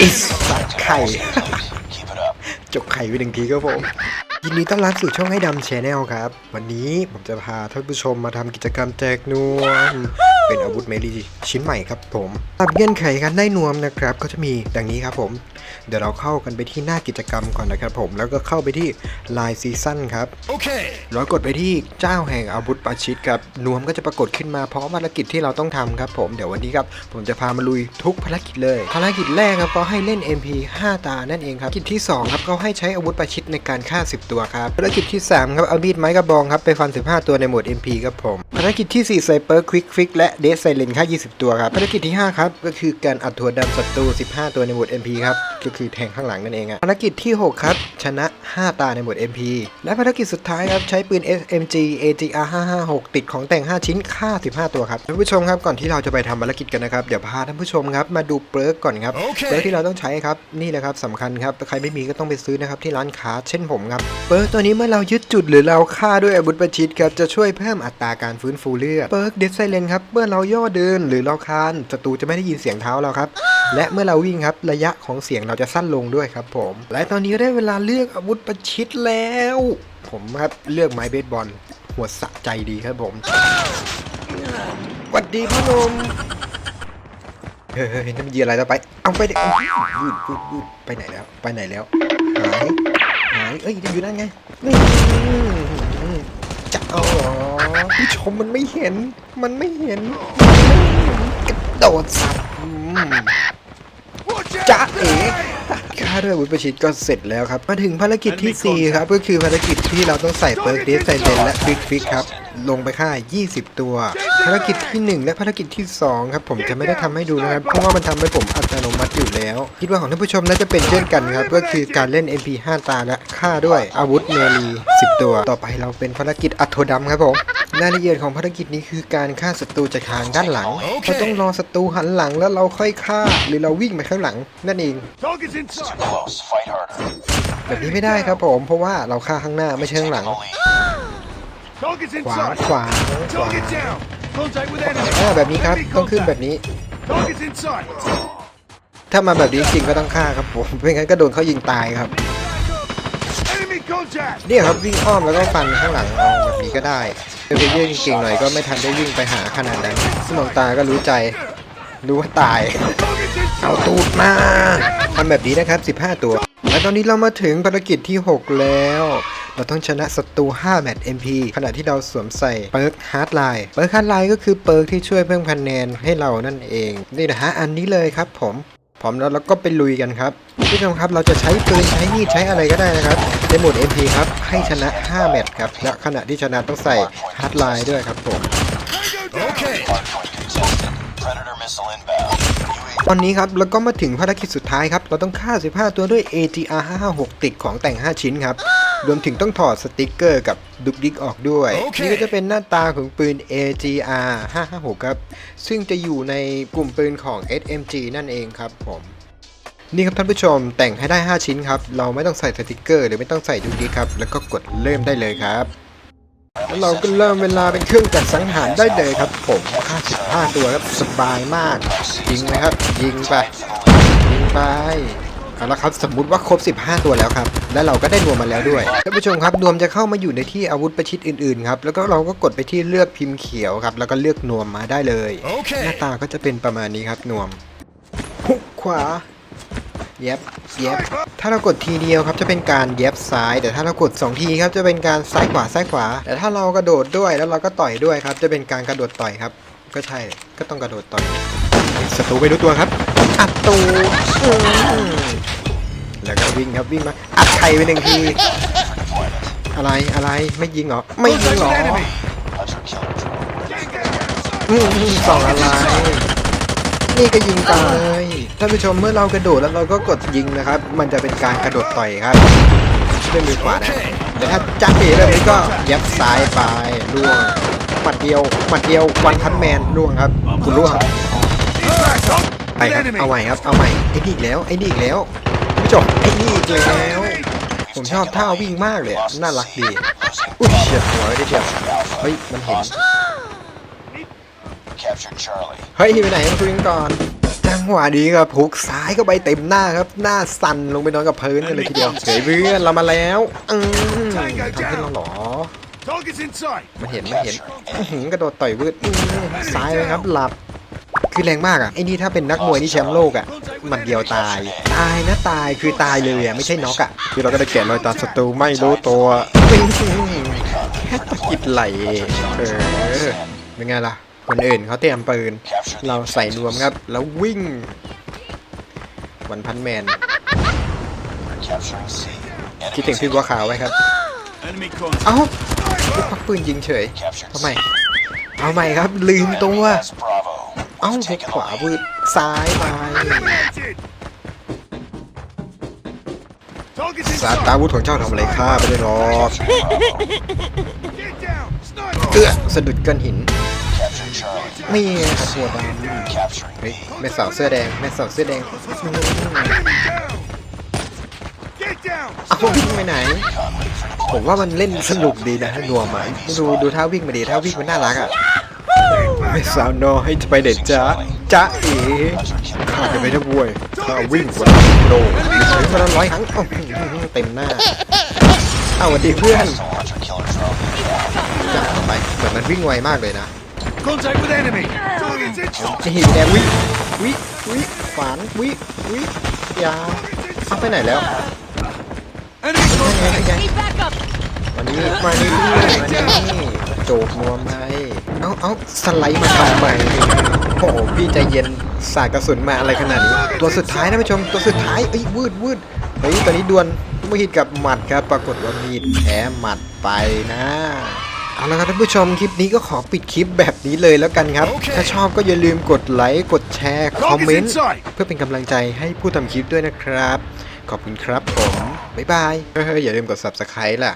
อิสสัตว์ไข่ จบไข่ไปหนึ่งทีครับผม ยินดีต้อนรับสู่ช่องให้ดำแชนแนลครับ วันนี้ผมจะพาท่านผู้ชมมาทำกิจกรรมแจกนวม เป็นอาวุธเมลีชิ้นใหม่ครับผมตามเงื่อนไขการได้นวมนะครับก็จะมีดังนี้ครับผม เดี๋ยวเราเข้ากันไปที่หน้ากิจกรรมก่อนนะครับผมแล้วก็เข้าไปที่ลายซีซั่นครับ Okay. แล้วกดไปที่เจ้าแห่งอาวุธประชิดครับนวมก็จะปรากฏขึ้นมาพร้อมภารกิจที่เราต้องทำครับผมเดี๋ยววันนี้ครับผมจะพามาลุยทุกภารกิจเลยภารกิจแรกครับก็ให้เล่น MP 5 ตานั่นเองครับภารกิจที่2ครับก็ให้ใช้อาวุธประชิดในการฆ่า 10 ตัวครับภารกิจที่3ครับเอามีดไม้กระบองครับไปฟัน 15 ตัวในโหมด MP ครับผมภารกิจที่4ไซเปอร์ควิกฟิกและเดสไซเลนฆ่า 20 ตัวครับภารกิจที่ 5 ครับ ก็คือการอัดถั่วดำศัตรู 15 ตัวในโหมด MP ครับ ก็คือแทงข้างหลังนั่นเองอะภารกิจที่ 6 ครับ ชนะ 5 ตาในโหมด MP และภารกิจสุดท้ายครับ ใช้ปืน SMG AGR 556 ติดของแต่ง 5 ชิ้นฆ่า 15 ตัวครับท่านผู้ชมครับก่อนที่เราจะไปทำภารกิจกันนะครับ เดี๋ยวพาท่านผู้ชมครับมาดูเปิร์กก่อนครับโอเคเปิร์กที่เราต้องใช้ครับนี่แหละครับสำคัญครับใครไม่มีก็ต้องไปซื้อนะครับที่ร้านค้าเช่นผมครับเปิร์กตัวนี้เมื่อเรายึดจุดหรือเราฆ่าด้วยอาวุธประชิดครับจะช่วยเพิ่มอัตราการฟื้นฟูเลือดเปิร์กเดซไซเลนครับเมื่อเราย่อเดินหรือเราคานศัตรูจะไม่ได้ยินเสียงเท้าเราครับ และเมื่อเราวิ่งครับระยะของเสียงเราจะสั้นลงด้วยครับผม และตอนนี้ได้เวลาเลือกอาวุธประชิดแล้ว ผมครับเลือกไม้เบสบอลหัวสะใจดีครับผมสวัสดีพ่นุ่มเฮ้ยเฮ้ยนั่นมันยีอะไรแล้วไป เอาไปเด็กยืดยืดยืดไปไหนแล้ว ไปไหนแล้ว หาย หาย เอ้ย อยู่นั่นไง อาเหรอผู้ชมมันไม่เห็น มันไม่เห็นมันไม่เห็นกระโดดสับอืม Watch จ้าเอ๋ค่าด้วยอาวุธประชิดก็เสร็จแล้วครับ มาถึงภารกิจที่ 4 ครับ ก็คือภารกิจที่เราต้องใส่เปิร์กเดสไซเลนและบิ๊กฟิกครับ ลงไปฆ่า 20 ตัว ภารกิจที่ 1 และภารกิจที่ 2 ครับผมจะไม่ได้ทำให้ดูนะครับ เพราะว่ามันทำให้ผมอัตโนมัติอยู่แล้ว คิดว่าของท่านผู้ชมน่าจะเป็นเช่นกันครับ ก็คือการเล่น MP 5 ตาและฆ่าด้วยอาวุธเมลี 10 ตัว ต่อไปเราเป็นภารกิจอัดโทดำครับผมรายละเอียดของภารกิจนี้คือการฆ่าศัตรูจากทางด้านหลัง เราต้องรอศัตรูหันหลังแล้วเราค่อยฆ่า หรือเราวิ่งไปข้างหลังนั่นเอง Target's inside. Close. Fight harder. แบบนี้ไม่ได้ครับผม เพราะว่าเราฆ่าข้างหน้าไม่ใช่ข้างหลัง Target's ขวา inside. ขวาขวา Target down. Contact with enemy. อ่าแบบนี้ครับ Enemy ต้องขึ้นแบบ contact. นี้ Target's inside. ถ้ามาแบบนี้จริงก็ต้องฆ่าครับผมไม่งั้นก็โดนเขายิงตายครับ Enemy contact. เนี่ยครับวิ่งอ้อมแล้วก็ฟันข้างหลังเอาแบบนี้ก็ได้เป็นเพลเยอร์เก่งๆหน่อยก็ไม่ทันได้วิ่งไปหาขนาดนั้นสมองตาก็รู้ใจรู้ว่าตาย Target's เอา inside. ตูดมาทำแบบนี้นะครับ 15 ตัว และตอนนี้เรามาถึงภารกิจที่ 6 แล้ว เราต้องชนะศัตรู 5 แมตช์ MP ขณะที่เราสวมใส่เปิร์กฮาร์ดไลน์เปิร์กฮาร์ดไลน์ก็คือเปิร์กที่ช่วยเพิ่มคะแนนให้เรานั่นเอง นี่นะฮะ อันนี้เลยครับผมพร้อมแล้วเราก็ไปลุยกันครับผู้ชมครับเราจะใช้ปืนใช้มีดใช้อะไรก็ได้นะครับในโหมด MP ครับให้ชนะ 5 แมตช์ครับและขณะที่ชนะต้องใส่ฮาร์ดไลน์ด้วยครับผม Tango down. Okay. Hardpoint ตอนนี้ครับแล้วก็มาถึงภารกิจสุดท้ายครับ เราต้องฆ่า 15 ตัวด้วย ATR 556 ติดของแต่ง 5 ชิ้นครับ รวมถึงต้องถอดสติกเกอร์กับดุกดิกออกด้วยโอเคนี่ก็จะเป็นหน้าตาของปืน AGR 556 ครับ ซึ่งจะอยู่ในกลุ่มปืนของ SMG นั่นเองครับผมนี่ครับท่านผู้ชมแต่งให้ได้ 5 ชิ้นครับ เราไม่ต้องใส่สติกเกอร์ หรือไม่ต้องใส่ดุกดิกครับ แล้วก็กดเริ่มได้เลยครับ แล้วเราก็เริ่มเวลาเป็นเครื่องจักรสังหารได้เลยครับผม55ตัวครับสบายมาก ยิงนะครับ ยิงไปยิงไปเอาละครับสมมุติว่าครบ 15 ตัวแล้วครับ และเราก็ได้นวมมาแล้วด้วยท่านผู้ชมครับนวมจะเข้ามาอยู่ในที่อาวุธประชิดอื่นๆครับแล้วก็เราก็กดไปที่เลือกพิมพ์เขียวครับ แล้วก็เลือกนวมมาได้เลยหน้า Okay. ตาก็จะเป็นประมาณนี้ครับนวมหุกขวา เย็บเย็บ ถ้าเรากดทีเดียวครับจะเป็นการเย็บซ้าย แต่ถ้าเรากด 2 ทีครับจะเป็นการซ้ายขวาซ้ายขวา แต่ถ้าเรากระโดดด้วยแล้วเราก็ต่อยด้วยครับ จะเป็นการกระโดดต่อยครับ ก็ใช่ก็ต้องกระโดดต่อยศัตรูไปรู้ตัวครับ อัดตูอืมแล้วก็วิ่งครับวิ่งมาอัดไข่ไปหนึ่งทีอะไรอะไรไม่ยิงเหรอไม่ยิง Contact เหรอ with enemy. Hunter killer drone. อืมอืมสองอะไร นี่ก็ยิงตายท่านผู้ชมเมื่อเรากระโดดแล้วเราก็กดยิงนะครับ มันจะเป็นการกระโดดต่อยครับด้วยมือขวานะแต่ถ้าจ้าเอ๋แบบนี้ก็ยับซ้ายไปล่วงหมัดเดียวหมัดเดียววันพันแมนล่วงครับคุณล่วง Contact ไปครับ with enemy. เอาใหม่ครับเอาใหม่ไอ้นี่อีกแล้วไอ้นี่อีกแล้วท่านผู้ชมไอ้นี่อีกแล้วผมชอบท่าวิ่งมากเลยอะน่ารักดีอุ้ยเฉียดหัวได้เฉียดเฮ้ยมันเห็น Captured Charlie. เฮ้ยไปไหนมาคุยกันก่อน จังงหวะนี้ครับพุกซ้ายเข้าไปเต็มหน้าครับ หน้าสั่นลงไปนอนกับพื้นกันเลยทีเดียวเฮ้ยเพื่อนเรามาแล้วอืมทำให้เราเหรอ Target's inside. มันเห็นมันเห็นอื้อหือกระโดดต่อยวืดอื้อซ้ายเลยครับหลับคือแรงมากอะไอ้นี่ถ้าเป็นนักมวยนี่แชมป์โลกอะหมันเดียวตาย ตายนะตายคือตายเลยอะไม่ใช่น็อกอะคือเราก็ได้แกะรอยตาศัตรูไม่รู้ตัวปิ้งแค่ตะกิดไหลเออเป็นไงล่ะ คนอื่นเขาเตรียมปืน เราใส่นวมครับ แล้ววิ่ง วันพันแมน คิดถึงพี่บัวขาวไว้ครับ เอ้าพักปืนยิงเฉยทำไม เอาใหม่ครับ ลืมตัว เอ้าขวา the วืดซ้ายไปสาตาวุธของเจ้าทำอะไรข้าไปเลยหรอกเอื้อสะดุดก้อนหิน Capturing Charlie. นี่ไงหัวด Capturing ำเฮ้ยแม่สาวเสื้อแดงแม่สาวเสื้อแดงเอาวิ่งไปไหน ผมว่ามันเล่นสนุกดีนะนัวมอะดูดูท่าวิ่งมาดีท่าวิ่งมันน่ารักอะแม่สาวน้อยจะไปเด็ดจ้าจ้าเอ๋ข้าจะไปทักบวยข้าวิ่งกว่าโลถึงมาแล้วร้อยครั้งเต็มหน้าเอาสวัสดีเพื่อนจับไปเหมือนมันวิ่งไวมากเลยนะ Contact with enemy. Target's inside. จะหินแดงวิวิวิฝานวิวิยาเอาไปไหนแล้ว Enemy ยังไง contact. ยังไง Need backup! วันนี้มานี่มานี่โจกนัวไหมเอาเอาสไลด์มาทำไมโอ้โหพี่ใจเย็นสาดกระสุนมาอะไรขนาดนี้ ตัวสุดท้ายนะผู้ชมตัวสุดท้ายเอ้ยวืดวืดเฮ้ยตอนนี้ดวลไม่ฮิตกับหมัดครับปรากฏว่ามีดแพ้หมัดไปนะ เอาละครับท่านผู้ชมคลิปนี้ก็ขอปิดคลิปแบบนี้เลยแล้วกันครับโอเคถ้าชอบก็อย่าลืมกดไลค์กดแชร์คอมเมน Target's ต์ inside. เพื่อเป็นกำลังใจให้ผู้ทำคลิปด้วยนะครับ ขอบคุณครับผม บ๊ายบาย เฮ้ยอย่าลืมกด subscribe ล่ะ